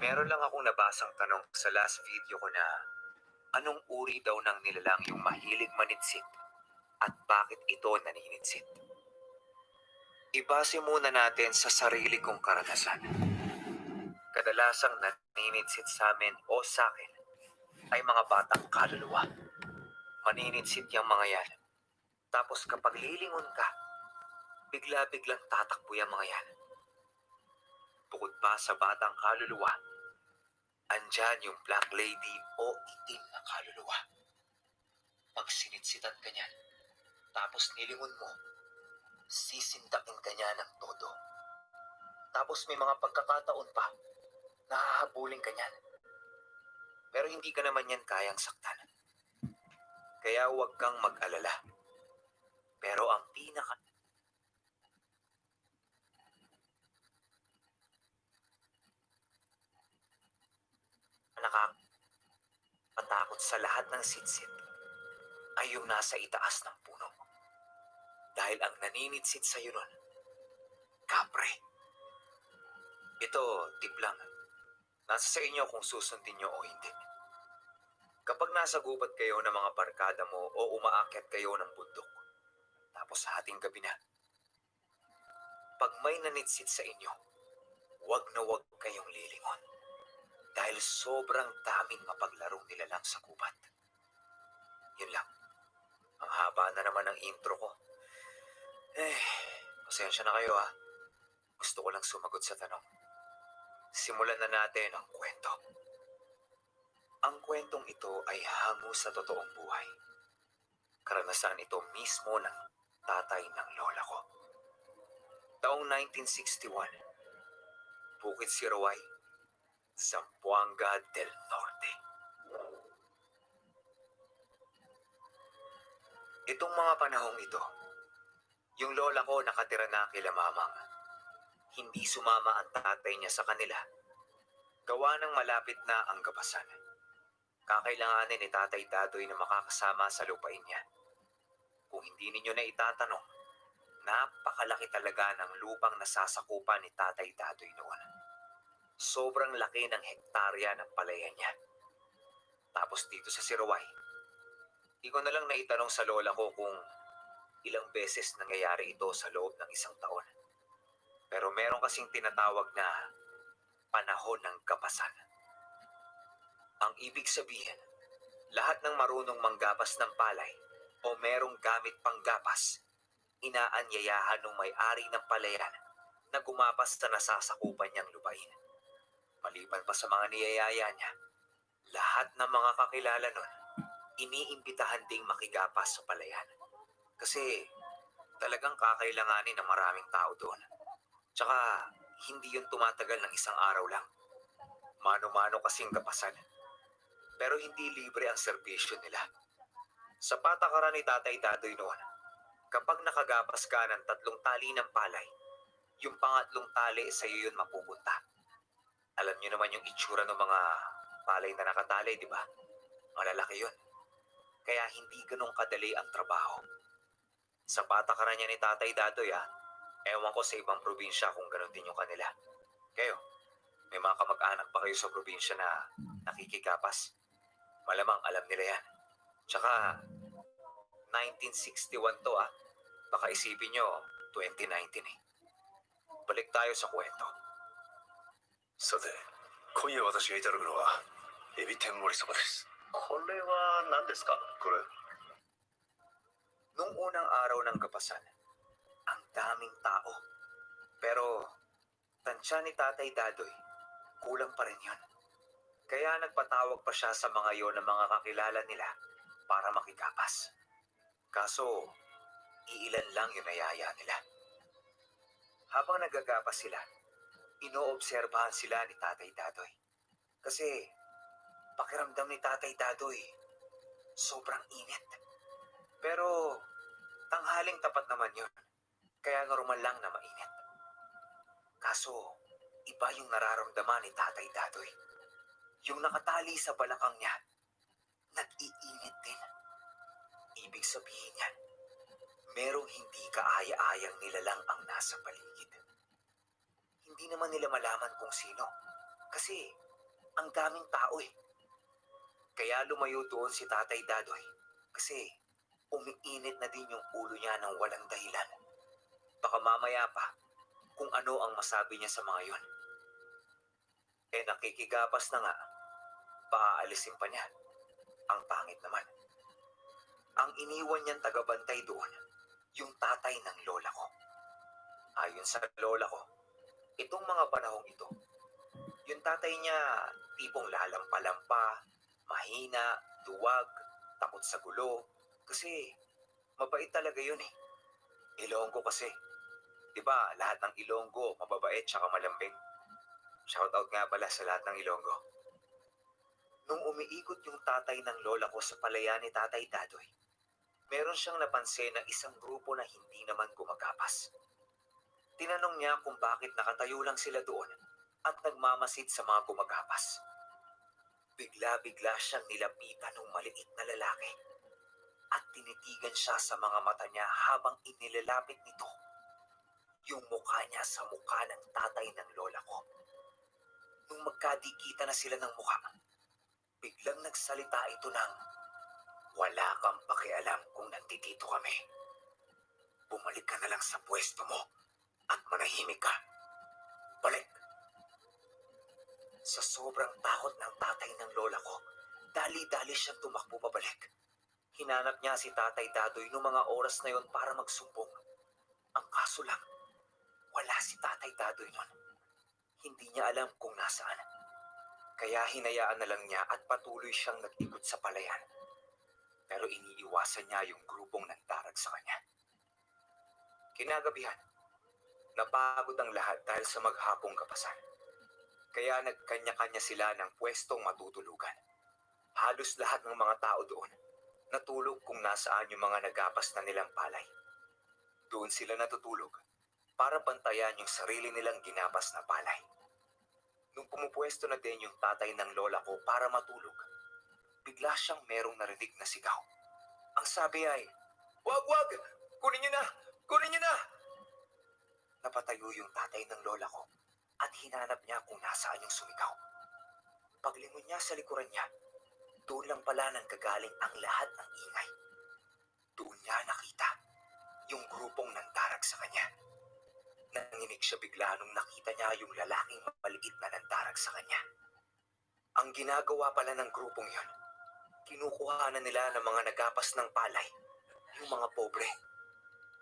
Meron lang akong nabasang tanong sa last video ko na anong uri daw ng nilalang yung mahilig manitsit at bakit ito naninitsit. Ibase muna natin sa sarili kong karanasan. Kadalasang naninitsit sa amin o sa akin ay mga batang kaluluwa. Maninitsit yung mga yan. Tapos kapag lilingon ka, bigla-biglang tatakbo yung mga yan. Bukod pa sa batang kaluluwa, andyan yung black lady o itim na kaluluwa. Pag sinitsitan ka niyan, tapos nilingon mo, sisindakin ka niya ng todo. Tapos may mga pagkakataon pa, nahahabulin ka niyan. Pero hindi ka naman yan kayang saktan. Kaya huwag kang mag-alala. Pero ang pinaka sa lahat ng sitsit ay yung nasa itaas ng puno. Dahil ang naninitsit sa iyo nun, kapre. Ito, tip lang. Nasa sa inyo kung susundin nyo o hindi. Kapag nasa gubat kayo ng mga barkada mo o umaakyat kayo ng bundok, tapos sa ating gabi na, pag may nanitsit sa inyo, wag na wag kayong lilingon. Dahil sobrang daming mapaglarong nila lang sa gubat. Yun lang. Ang haba na naman ng intro ko. Eh, pasensya na kayo ha. Gusto ko lang sumagot sa tanong. Simulan na natin ang kwento. Ang kwentong ito ay hango sa totoong buhay. Karanasan ito mismo ng tatay ng lola ko. Taong 1961, Bukit Siraway, Zamboanga del Norte. Itong mga panahong ito, yung lola ko nakatira na kila mamang. Hindi sumama ang tatay niya sa kanila. Gawa ng malapit na ang gabasan. Kakailanganin ni tatay dadoy na makakasama sa lupain niya. Kung hindi ninyo na itatanong, napakalaki talaga ng lupang nasasakupan ni tatay dadoy noon. Sobrang laki ng hektarya ng palayan niya. Tapos dito sa Siraway, di na lang naitanong sa lola ko kung ilang beses nangyayari ito sa loob ng isang taon. Pero meron kasing tinatawag na panahon ng kapasan. Ang ibig sabihin, lahat ng marunong manggapas ng palay o merong gamit panggapas, inaanyayahan ng may-ari ng palayan na gumapas sa nasasakupan niyang lupain. Maliban pa sa mga niyayaya niya, lahat ng mga kakilala nun, iniimbitahan ding makigapas sa palayan. Kasi talagang kakailanganin ng maraming tao doon. Tsaka hindi yun tumatagal ng isang araw lang. Mano-mano kasing kapasan. Pero hindi libre ang serbisyo nila. Sa patakaran ni Tatay Dadoy noon, kapag nakagapas ka ng tatlong tali ng palay, yung pangatlong tali sa iyo yun mapupunta. Alam niyo naman yung itsura ng mga palay na nakatali, di ba? Malalaki yun. Kaya hindi ganun kadali ang trabaho. Sa patakaran niya ni Tatay Dadoy ah, ewan ko sa ibang probinsya kung ganun din yung kanila. Kayo, may mga kamag-anak pa kayo sa probinsya na nakikikapas? Malamang alam nila yan. Tsaka, 1961 to ah. Baka isipin nyo, 2019 eh. Balik tayo sa kwento. さて今夜私がいただくのはエビ天盛りそばですこれは何ですかこれ Nung unang araw ng kapasan, ang daming tao. Pero, tansya ni Tatay Dadoy, kulang pa rin yun. Kaya nagpatawag pa siya sa mga yon ng mga kakilala nila para makigapas. Kaso, iilan lang yung nayaya nila. Habang nagagapas sila, inoobserbahan sila ni Tatay Dadoy. Kasi, pakiramdam ni Tatay Dadoy, sobrang init. Pero, tanghaling tapat naman yun. Kaya normal lang na mainit. Kaso, iba yung nararamdaman ni Tatay Dadoy. Yung nakatali sa balakang niya, nag-iinit din. Ibig sabihin niyan, merong hindi kaaya-ayang nilalang ang nasa paligid. Hindi naman nila malaman kung sino. Kasi ang daming tao eh. Kaya lumayo doon si Tatay Dadoy. Kasi umiinit na din yung ulo niya ng walang dahilan. Baka mamaya pa kung ano ang masabi niya sa mga yon. Eh nakikigapas na nga, paaalisin pa niya. Ang pangit naman. Ang iniwan niyang tagabantay doon, yung tatay ng lola ko. Ayon sa lola ko, itong mga panahong ito, yung tatay niya tipong lalampa-lampa, mahina, duwag, takot sa gulo, kasi mabait talaga yun eh. Ilonggo kasi. Di ba, lahat ng Ilonggo, mababait tsaka malambing. Shoutout nga pala sa lahat ng Ilonggo. Nung umiikot yung tatay ng lola ko sa palayan ni Tatay Dadoy, meron siyang napansin na isang grupo na hindi naman gumagapas. Tinanong niya kung bakit nakatayo lang sila doon at nagmamasid sa mga gumagapas. Bigla-bigla siyang nilapitan ng maliit na lalaki at tinitigan siya sa mga mata niya habang inilalapit nito yung mukha niya sa mukha ng tatay ng lola ko. Nung magkadikita na sila ng mukha, biglang nagsalita ito ng, Wala kang pakialam kung nandito kami. Bumalik ka na lang sa pwesto mo at manahimik ka. Balik! Sa sobrang takot ng tatay ng lola ko, dali-dali siyang tumakbo pabalik. Hinanap niya si tatay Dadoy noong mga oras na yon para magsumbong. Ang kaso lang, wala si tatay Dadoy nun. Hindi niya alam kung nasaan. Kaya hinayaan na lang niya at patuloy siyang nag-ikot sa palayan. Pero iniiwasan niya yung grupong nagdarag sa kanya. Kinagabihan, napagod ang lahat dahil sa maghapong kapasan. Kaya nagkanya-kanya sila ng pwestong matutulugan. Halos lahat ng mga tao doon natulog kung nasaan yung mga nagapas na nilang palay. Doon sila natutulog para bantayan yung sarili nilang ginapas na palay. Nung pumupwesto na din yung tatay ng lola ko para matulog, bigla siyang merong narinig na sigaw. Ang sabi ay, Wag, wag! Kunin niyo na! Kunin niyo na! Napatayo yung tatay ng lola ko at hinanap niya kung nasaan yung sumigaw. Paglingon niya sa likuran niya, doon lang pala nang gagaling ang lahat ng ingay. Doon niya nakita yung grupong nandarag sa kanya. Nanginig siya bigla nung nakita niya yung lalaking maliit na nandarag sa kanya. Ang ginagawa pala ng grupong yon, kinukuha na nila ng mga nagapas ng palay, yung mga pobre.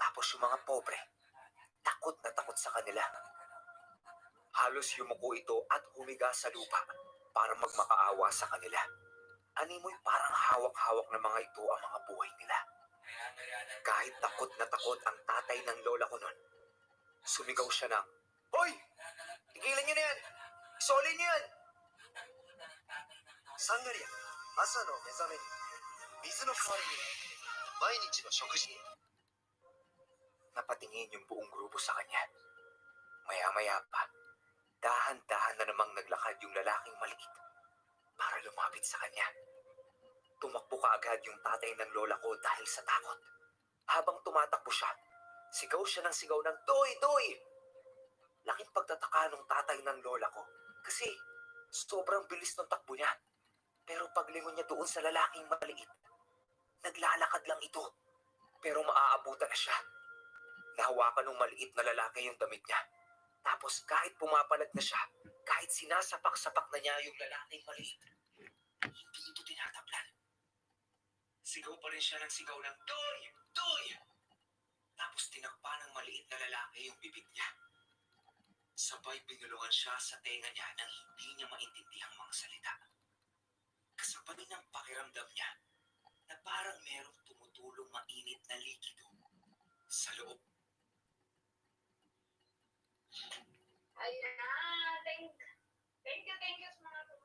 Tapos yung mga pobre, takot na takot sa kanila. Halos yumuko ito at humiga sa lupa para magmakaawa sa kanila. Animoy parang hawak-hawak ng mga ito ang mga buhay nila. Kahit takot na takot ang tatay ng lola ko nun, sumigaw siya ng, Hoy! Tigilan niyo na yan! Isolin niyo yan! Sangria, asa no oh? mezame ni, no kawari ni, mainichi no shokuji ni, Napatingin yung buong grupo sa kanya. Maya-maya pa, dahan-dahan na namang naglakad yung lalaking maliit para lumapit sa kanya. Tumakbo kaagad yung tatay ng lola ko dahil sa takot. Habang tumatakbo siya, sigaw siya ng sigaw ng Toy! Toy! Laking pagtataka ng tatay ng lola ko kasi sobrang bilis ng takbo niya. Pero paglingon niya doon sa lalaking maliit, naglalakad lang ito. Pero maaabutan na siya. Nahawakan ng maliit na lalaki yung damit niya. Tapos kahit pumapalag na siya, kahit sinasapak-sapak na niya yung lalaking maliit, hindi ito tinatablan. Sigaw pa rin siya ng sigaw ng Toy! Toy! Tapos tinakpa ng maliit na lalaki yung bibig niya. Sabay binulungan siya sa tenga niya nang hindi niya maintindihan mga salita. Kasabay ng pakiramdam niya na parang merong tumutulong mainit na likido sa loob Ayan. Thank, thank you, thank you mga